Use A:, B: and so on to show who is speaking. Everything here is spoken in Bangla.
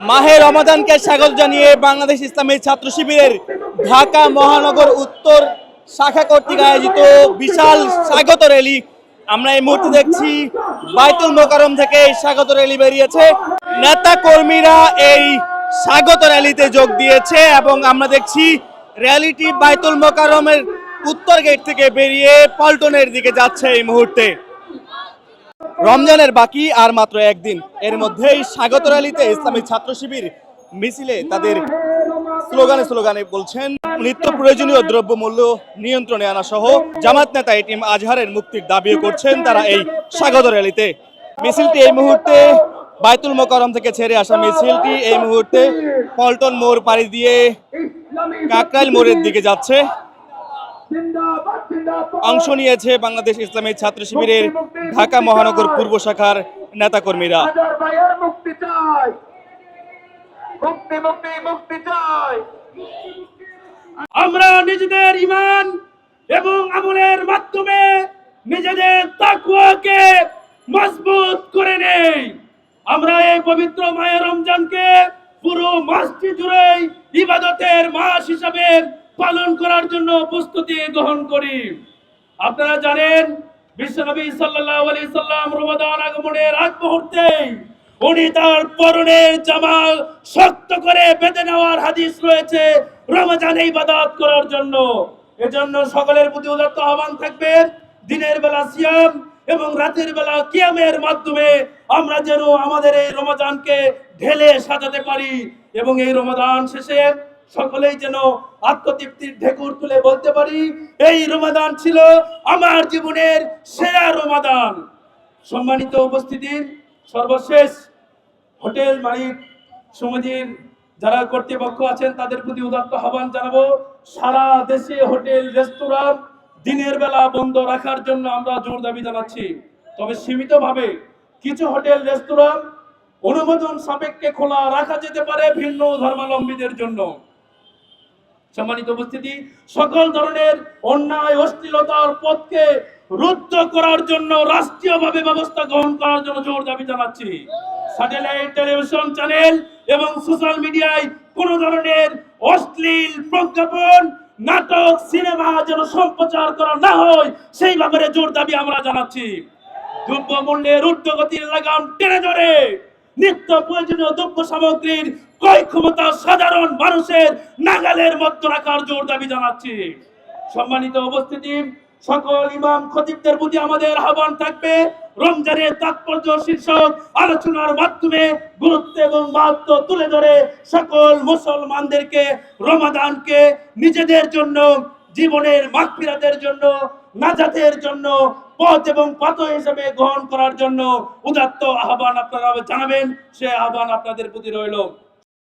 A: মাহে রমাদানকে স্বাগত জানিয়ে বাংলাদেশ ইসলামী ছাত্র শিবিরের ঢাকা মহানগর উত্তর শাখা কর্তৃক আয়োজিত বিশাল স্বাগত র্যালি। আমরা এই মুহূর্তে দেখছি বাইতুল মোকারম থেকে এই স্বাগত র্যালি বেরিয়েছে। নেতা কর্মীরা এই স্বাগত র্যালিতে যোগ দিয়েছে এবং আমরা দেখছি র্যালিটি বাইতুল মোকারমের উত্তর গেট থেকে বেরিয়ে পল্টনের দিকে যাচ্ছে এই মুহূর্তে। রমজানের বাকি আর মাত্র একদিন। এর মধ্যেই স্বাগত র্যালিতে ইসলামী ছাত্র শিবির মিছিলে তাদের স্লোগানে স্লোগানে বলছেন, নিত্য প্রয়োজনীয় দ্রব্যমূল্য নিয়ন্ত্রণে আনা সহ জামাত নেতা এটিএম আজহারের মুক্তির দাবিও করছেন তারা এই স্বাগত র্যালিতে। মিছিলটি এই মুহূর্তে বাইতুল মোকারম থেকে ছেড়ে আসা মিছিলটি এই মুহূর্তে পল্টন মোড় পাড়ি দিয়ে কাকরাইল মোড়ের দিকে যাচ্ছে। অংশ নিয়েছে বাংলাদেশ ইসলামী ছাত্র শিবিরের ঢাকা মহানগর পূর্ব শাখার নেতাকর্মীরা।
B: হাজার মুক্তি চাই। মুক্তি মুক্তি মুক্তি চাই।
C: আমরা নিজেদের ইমান এবং আমলের মাধ্যমে নিজেদের তাকুয়াকে মজবুত করে নেই। আমরা এই পবিত্র মায়ের রমজানকে পুরো মাসটি জুড়েই ইবাদতের মাস হিসাবে পালন করার জন্য প্রস্তুতি গ্রহণ করি। আপনারা জানেন, বিশ্বনবী সাল্লাল্লাহু আলাইহি সাল্লাম রমাদান আগমনের আগ মুহূর্তে উনি তার পরনের জামা শক্ত করে বেঁধে নেওয়ার হাদিস রয়েছে রমজান ইবাদত করার জন্য। এজন্য সকলের প্রতি উদাত্ত আহ্বান থাকবে, দিনের বেলা সিয়াম এবং রাতের বেলা কিয়ামের মাধ্যমে আমরা যেন আমাদের এই রমজানকে ঢেলে সাজাতে পারি এবং এই রমজান শেষে সকলেই যেন আত্মতৃপ্তির ঢেকুর তুলে বলতে পারি, এই রমাদান ছিল আমার জীবনের সেরা রমাদান। সম্মানিত উপস্থিতি সর্বশেষ হোটেল মালিক সমিতির যারা কর্তৃপক্ষ আছেন, তাদের প্রতি উদাত্ত আহ্বান জানাব, সারা দেশে হোটেল, রেস্তোরাঁ দিনের বেলা বন্ধ রাখার জন্য আমরা জোর দাবি জানাচ্ছি। তবে সীমিতভাবে কিছু হোটেল, রেস্তোরাঁ অনুমোদন সাপেক্ষে খোলা রাখা যেতে পারে ভিন্ন ধর্মাবলম্বীদের জন্য। সম্মানিত উপস্থিতি, সকল ধরনের অন্যায়, অশ্লীলতার পথকে রুদ্ধ করার জন্য, রাষ্ট্রীয়ভাবে ব্যবস্থা গ্রহণ করার জন্য জোর দাবি জানাচ্ছি। স্যাটেলাইট টেলিভিশন চ্যানেল এবং সোশ্যাল মিডিয়ায় কোন ধরনের অশ্লীল প্রজ্ঞাপন, নাটক, সিনেমা যেন সম্প্রচার করা না হয়, সেই ব্যাপারে জোর দাবি আমরা জানাচ্ছি। দ্রব্য মূল্যের ঊর্ধ্বগতির লাগাম টেনে ধরে। নিত্য প্রয়োজনীয় দ্রব্য সামগ্রীর ক্রয় ক্ষমতা সাধারণ মানুষের নাগালের মধ্যে রাখার জোর দাবি জানাচ্ছি। সম্মানিত উপস্থিতি, সকল ইমাম খতিবদের প্রতি আমাদের আহ্বান থাকবে। রমজানের তাৎপর্য শীর্ষক আলোচনার মাধ্যমে গুরুত্ব এবং মাহাত্ম তুলে ধরে সকল মুসলমানদেরকে, রমাদানকে, নিজেদের জন্য, জীবনের মাগফিরাতের জন্য, নাজাতের জন্য পথ এবং পাত হিসেবে গ্রহণ করার জন্য উদাত্ত আহ্বান আপনারা জানাবেন। সে আহ্বান আপনাদের প্রতি রইল।